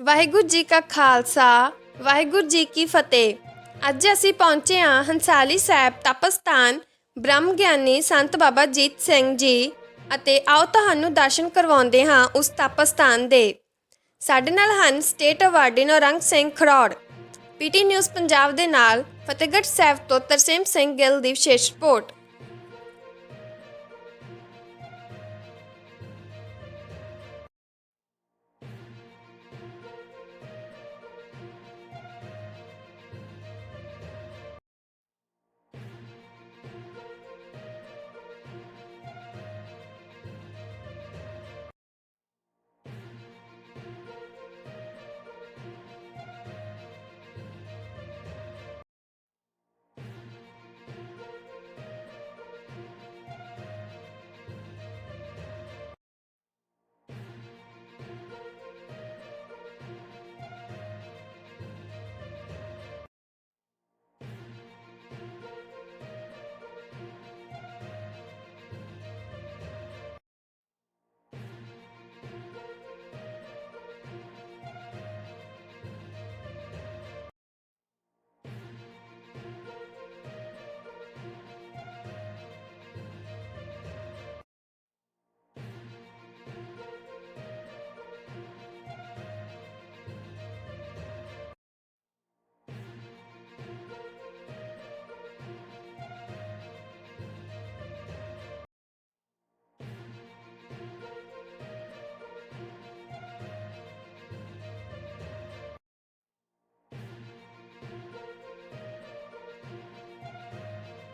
ਵਾਹਿਗੁਰੂ ਜੀ ਕਾ ਖਾਲਸਾ, ਵਾਹਿਗੁਰੂ ਜੀ ਕੀ ਫਤਿਹ। ਅੱਜ ਅਸੀਂ ਪਹੁੰਚੇ ਹਾਂ ਹੰਸਾਲੀ ਸਾਹਿਬ ਤਪਸਥਾਨ ਬ੍ਰਹਮ ਗਿਆਨੀ ਸੰਤ ਬਾਬਾ ਜੀਤ ਸਿੰਘ ਜੀ ਅਤੇ ਆਓ ਤੁਹਾਨੂੰ ਦਰਸ਼ਨ ਕਰਵਾਉਂਦੇ ਹਾਂ ਉਸ ਤਪਸਥਾਨ ਦੇ। ਸਾਡੇ ਨਾਲ ਹਨ state awardee Naurang Singh Kharod PT news Punjab ਦੇ ਨਾਲ, ਫਤਿਹਗੜ੍ਹ ਸਾਹਿਬ ਤੋਂ ਤਰਸੇਮ ਸਿੰਘ ਗਿੱਲ ਦੀ ਵਿਸ਼ੇਸ਼ ਰਿਪੋਰਟ।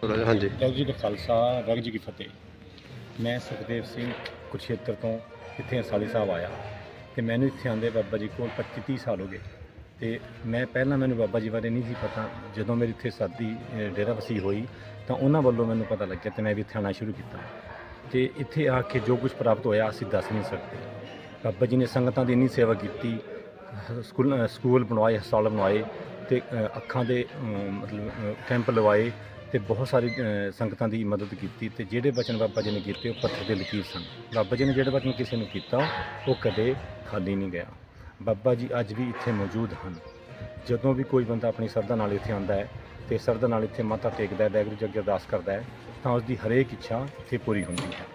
ਹਾਂਜੀ। ਵਾਹਿਗੁਰੂ ਜੀ ਕਾ ਖਾਲਸਾ, ਵਾਹਿਗੁਰੂ ਜੀ ਕੀ ਫਤਿਹ। ਮੈਂ ਸੁਖਦੇਵ ਸਿੰਘ ਕੁਰਸ਼ੇਤਰ ਤੋਂ ਇੱਥੇ ਅੰਸਾਲੀ ਸਾਹਿਬ ਆਇਆ ਤੇ ਮੈਨੂੰ ਇੱਥੇ ਆਂਦੇ ਬਾਬਾ ਜੀ ਕੋਲ 25 30 ਸਾਲ ਹੋ ਗਏ। ਤੇ ਮੈਂ ਪਹਿਲਾਂ ਮੈਨੂੰ ਬਾਬਾ ਜੀ ਬਾਰੇ ਨਹੀਂ ਸੀ ਪਤਾ, ਜਦੋਂ ਮੇਰੀ ਇੱਥੇ ਸਾਦੀ ਡੇਰਾ ਵਸੀ ਹੋਈ, ਤਾਂ ਉਹਨਾਂ ਵੱਲੋਂ ਮੈਨੂੰ ਪਤਾ ਲੱਗਿਆ ਤੇ ਮੈਂ ਵੀ ਇੱਥੇ ਆਉਣਾ ਸ਼ੁਰੂ ਕੀਤਾ। ਤੇ ਇੱਥੇ ਆ ਕੇ ਜੋ ਕੁਝ ਪ੍ਰਾਪਤ ਹੋਇਆ, ਅਸੀਂ ਦੱਸ ਨਹੀਂ ਸਕਦੇ। ਬਾਬਾ ਜੀ ਨੇ ਸੰਗਤਾਂ ਦੀ ਇੰਨੀ ਸੇਵਾ ਕੀਤੀ ਸਕੂਲ ਸਕੂਲ ਬਣਵਾਏ, ਹਸਪਤਾਲ ਬਣਵਾਏ ਤੇ ਅੱਖਾਂ ਦੇ ਮਤਲਬ ਕੈਂਪ ਲਵਾਏ ਤੇ ਬਹੁਤ ਸਾਰੀ ਸੰਗਤਾਂ ਦੀ ਮਦਦ ਕੀਤੀ ਤੇ ਜਿਹੜੇ ਬਚਨ ਬਾਬਾ ਜੀ ਨੇ ਕੀਤੇ ਉਹ ਪੱਥਰ ਦੇ ਲਕੀਰ ਸਨ। ਬਾਬਾ ਜੀ ਨੇ ਜਿਹੜਾ ਬਚਨ ਕਿਸੇ ਨੂੰ ਕੀਤਾ, ਉਹ ਕਦੇ ਖਾਲੀ ਨਹੀਂ ਗਿਆ। ਬਾਬਾ ਜੀ ਅੱਜ ਵੀ ਇੱਥੇ ਮੌਜੂਦ ਹਨ। ਜਦੋਂ ਵੀ ਕੋਈ ਬੰਦਾ ਆਪਣੀ ਸਰਦਾ ਨਾਲ ਇੱਥੇ ਆਉਂਦਾ ਹੈ ਤੇ ਸਰਦਾ ਨਾਲ ਇੱਥੇ ਮੱਥਾ ਟੇਕਦਾ ਹੈ, ਵਾਹਿਗੁਰੂ ਜੀ ਅਰਦਾਸ ਕਰਦਾ ਹੈ, ਤਾਂ ਉਸ ਦੀ ਹਰੇਕ ਇੱਛਾ ਇੱਥੇ ਪੂਰੀ ਹੁੰਦੀ ਹੈ।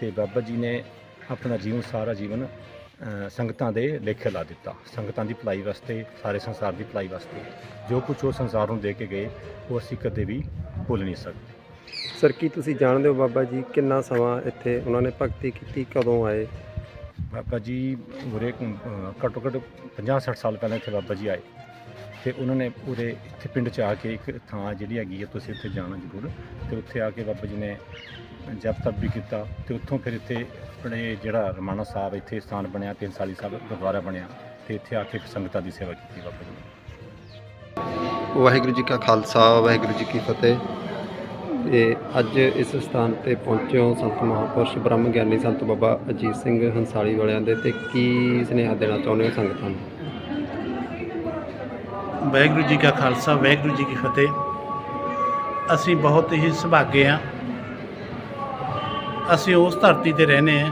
ਤੇ ਬਾਬਾ ਜੀ ਨੇ ਆਪਣਾ ਜੀਵਨ, ਸਾਰਾ ਜੀਵਨ ਸੰਗਤਾਂ ਦੇ ਲੇਖੇ ਲਾ ਦਿੱਤਾ। ਸੰਗਤਾਂ ਦੀ ਭਲਾਈ ਵਾਸਤੇ ਸਾਰੇ ਸੰਸਾਰ ਦੀ ਭਲਾਈ ਵਾਸਤੇ। ਜੋ ਕੁਝ ਉਹ ਸੰਸਾਰ ਨੂੰ ਦੇ ਕੇ ਗਏ ਉਹ ਅਸੀਂ ਕਦੇ ਵੀ ਭੁੱਲ ਨਹੀਂ ਸਕਦੇ। ਸਰ ਕੀ ਤੁਸੀਂ ਜਾਣਦੇ ਹੋ ਬਾਬਾ ਜੀ ਕਿੰਨਾ ਸਮਾਂ ਇੱਥੇ ਉਹਨਾਂ ਨੇ ਭਗਤੀ ਕੀਤੀ ਕਦੋਂ ਆਏ? ਬਾਬਾ ਜੀ ਉਰੇ ਘੱਟੋ ਘੱਟ 50-60 ਸਾਲ ਪਹਿਲਾਂ ਇੱਥੇ ਬਾਬਾ ਜੀ ਆਏ। ਤੇ ਉਹਨਾਂ ਨੇ ਪੂਰੇ ਇੱਥੇ ਪਿੰਡ 'ਚ ਆ ਕੇ ਇੱਕ ਥਾਂ ਜਿਹੜੀ ਹੈਗੀ ਹੈ ਤੁਸੀਂ ਉੱਥੇ ਜਾਣਾ ਜ਼ਰੂਰ। ਤੇ ਉੱਥੇ ਆ ਕੇ ਬਾਬਾ ਜੀ ਨੇ ਜਪ ਤਪ ਵੀ ਕੀਤਾ ਤੇ ਉੱਥੋਂ ਫਿਰ ਇੱਥੇ ਆਪਣੇ ਜਿਹੜਾ ਰਮਾਣਾ ਸਾਹਿਬ ਇੱਥੇ ਸਥਾਨ ਬਣਿਆ, ਤਿੰਨ ਸਾਲੀ ਸਾਹਿਬ ਗੁਰਦੁਆਰਾ ਬਣਿਆ ਤੇ ਇੱਥੇ ਆ ਕੇ ਸੰਗਤਾਂ ਦੀ ਸੇਵਾ ਕੀਤੀ ਬਾਬਾ ਜੀ ਨੇ। ਵਾਹਿਗੁਰੂ ਜੀ ਕਾ ਖਾਲਸਾ, ਵਾਹਿਗੁਰੂ ਜੀ ਕੀ ਫਤਿਹ। ਤੇ ਅੱਜ ਇਸ ਸਥਾਨ ਤੇ ਪਹੁੰਚਿਓ ਸੰਤ ਮਹਾਪੁਰਸ਼ ਬ੍ਰਹਮ ਗਿਆਨੀ ਸੰਤ ਬਾਬਾ ਅਜੀਤ ਸਿੰਘ ਹੰਸਾਲੀ ਵਾਲਿਆਂ ਦੇ ਤੇ ਕੀ ਸੁਨੇਹਾ ਦੇਣਾ ਚਾਹੁੰਦੇ ਹੋ ਸੰਗਤਾਂ ਨੂੰ? ਵਾਹਿਗੁਰੂ ਜੀ ਕਾ ਖਾਲਸਾ, ਵਾਹਿਗੁਰੂ ਜੀ ਕੀ ਫਤਿਹ। ਅਸੀਂ ਬਹੁਤ ਹੀ ਸੁਭਾਗੇ ਹਾਂ। ਅਸੀਂ ਉਸ ਧਰਤੀ ਤੇ ਰਹਨੇ ਹਾਂ,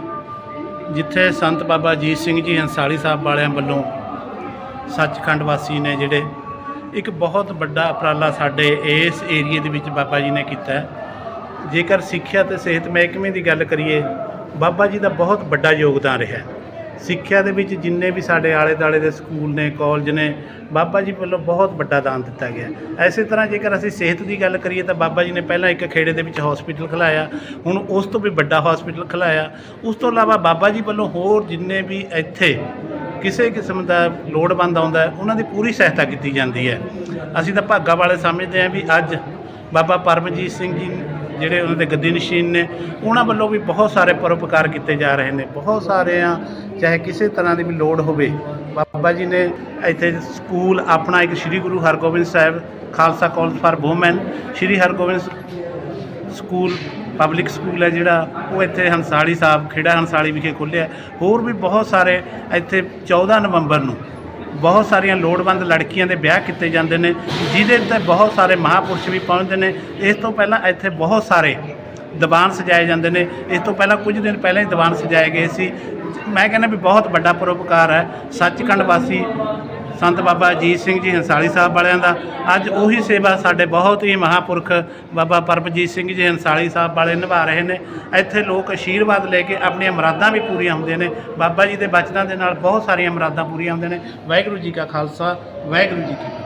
ਜਿੱਥੇ ਸੰਤ ਬਾਬਾ ਅਜੀਤ ਸਿੰਘ ਜੀ ਹੰਸਾਲੀ ਸਾਹਿਬ ਵਾਲਿਆਂ ਵੱਲੋਂ ਸੱਚਖੰਡ ਵਾਸੀ ਨੇ ਜਿਹੜੇ ਇੱਕ ਬਹੁਤ ਵੱਡਾ ਉਪਰਾਲਾ ਸਾਡੇ ਇਸ ਏਰੀਏ ਦੇ ਵਿੱਚ ਬਾਬਾ ਜੀ ਨੇ ਕੀਤਾ ਹੈ। ਜੇਕਰ ਸਿੱਖਿਆ ਤੇ ਸਿਹਤ ਮਹਿਕਮੇ ਦੀ ਗੱਲ ਕਰੀਏ, ਬਾਬਾ ਜੀ ਦਾ ਬਹੁਤ ਵੱਡਾ ਯੋਗਦਾਨ ਰਿਹਾ ਹੈ। ਸਿੱਖਿਆ ਦੇ ਵਿੱਚ ਜਿੰਨੇ ਵੀ ਸਾਡੇ ਆਲੇ ਦਾਲੇ ਦੇ ਸਕੂਲ ਨੇ, ਕਾਲਜ ਨੇ, ਬਾਬਾ ਜੀ ਵੱਲੋਂ ਬਹੁਤ ਵੱਡਾ ਦਾਨ ਦਿੱਤਾ ਗਿਆ। ਐਸੇ ਤਰ੍ਹਾਂ ਜੇਕਰ ਅਸੀਂ ਸਿਹਤ ਦੀ ਗੱਲ ਕਰੀਏ ਤਾਂ ਬਾਬਾ ਜੀ ਨੇ ਪਹਿਲਾਂ ਇੱਕ ਖੇੜੇ ਦੇ ਵਿੱਚ ਹਸਪੀਟਲ ਖਲਾਇਆ, ਹੁਣ ਉਸ ਤੋਂ ਵੀ ਵੱਡਾ ਹਸਪੀਟਲ ਖਲਾਇਆ। ਉਸ ਤੋਂ ਇਲਾਵਾ ਬਾਬਾ ਜੀ ਵੱਲੋਂ ਹੋਰ ਜਿੰਨੇ ਵੀ ਇੱਥੇ ਕਿਸੇ ਕਿਸਮ ਦਾ ਲੋੜਵੰਦ ਆਉਂਦਾ ਉਹਨਾਂ ਦੀ ਪੂਰੀ ਸਹਾਇਤਾ ਕੀਤੀ ਜਾਂਦੀ ਹੈ। ਅਸੀਂ ਤਾਂ ਭਾਗਾ ਵਾਲੇ ਸਮਝਦੇ ਹਾਂ ਵੀ ਅੱਜ ਬਾਬਾ ਪਰਮਜੀਤ ਸਿੰਘ ਜੀ ਜਿਹੜੇ ਉਹਨਾਂ ਦੇ ਗੱਦੀ ਨਸ਼ੀਨ ਨੇ, ਉਹਨਾਂ ਵੱਲੋਂ ਵੀ ਬਹੁਤ ਸਾਰੇ ਪਰਉਪਕਾਰ ਕੀਤੇ ਜਾ ਰਹੇ ਨੇ, ਬਹੁਤ ਸਾਰੇ ਆ, ਚਾਹੇ ਕਿਸੇ ਤਰ੍ਹਾਂ ਦੀ ਵੀ ਲੋੜ ਹੋਵੇ। ਬਾਬਾ ਜੀ ਨੇ ਇੱਥੇ ਸਕੂਲ ਆਪਣਾ ਇੱਕ Sri Guru Hargobind Sahib Khalsa college for women, Sri Hargobind school, public school ਹੈ ਜਿਹੜਾ, ਉਹ ਇੱਥੇ ਹੰਸਾਲੀ ਸਾਹਿਬ, ਖੇੜਾ ਹੰਸਾਲੀ ਵਿਖੇ ਖੁੱਲ੍ਹਿਆ ਹੋਰ ਵੀ ਬਹੁਤ ਸਾਰੇ ਇੱਥੇ 14 ਨਵੰਬਰ ਨੂੰ ਬਹੁਤ ਸਾਰੀਆਂ ਲੋੜਵੰਦ ਲੜਕੀਆਂ ਦੇ ਵਿਆਹ ਕੀਤੇ ਜਾਂਦੇ ਨੇ, ਜਿਹਦੇ ਤੇ ਬਹੁਤ ਸਾਰੇ ਮਹਾਪੁਰਸ਼ ਵੀ ਪਹੁੰਚਦੇ ਨੇ। ਇਸ ਤੋਂ ਪਹਿਲਾਂ ਇੱਥੇ ਬਹੁਤ ਸਾਰੇ ਦੀਵਾਨ ਸਜਾਏ ਜਾਂਦੇ ਨੇ। ਇਸ ਤੋਂ ਪਹਿਲਾਂ ਕੁਝ ਦਿਨ ਪਹਿਲਾਂ ਹੀ ਦੀਵਾਨ ਸਜਾਏ ਗਏ ਸੀ। ਮੈਂ ਕਹਿੰਦਾ ਵੀ ਬਹੁਤ ਵੱਡਾ ਪਰੋਪਕਾਰ ਹੈ। ਸੱਚਖੰਡ ਵਾਸੀ ਸੰਤ ਬਾਬਾ ਅਜੀਤ ਸਿੰਘ ਜੀ ਹੰਸਾਲੀ ਸਾਹਿਬ ਵਾਲਿਆਂ ਦਾ। ਅੱਜ ਉਹੀ ਸੇਵਾ ਸਾਡੇ ਬਹੁਤ ਹੀ ਮਹਾਪੁਰਖ ਬਾਬਾ ਪਰਮਜੀਤ ਸਿੰਘ ਜੀ ਹੰਸਾਲੀ ਸਾਹਿਬ ਵਾਲੇ ਨਿਭਾ ਰਹੇ ਨੇ। ਇੱਥੇ ਲੋਕ ਆਸ਼ੀਰਵਾਦ ਲੈ ਕੇ ਆਪਣੀਆਂ ਮੁਰਾਦਾਂ ਵੀ ਪੂਰੀਆਂ ਹੁੰਦੀਆਂ ਨੇ। ਬਾਬਾ ਜੀ ਦੇ ਬਚਨਾਂ ਦੇ ਨਾਲ ਬਹੁਤ ਸਾਰੀਆਂ ਮੁਰਾਦਾਂ ਪੂਰੀਆਂ ਹੁੰਦੀਆਂ ਨੇ। ਵਾਹਿਗੁਰੂ ਜੀ ਕਾ ਖਾਲਸਾ, ਵਾਹਿਗੁਰੂ ਜੀ ਕੀ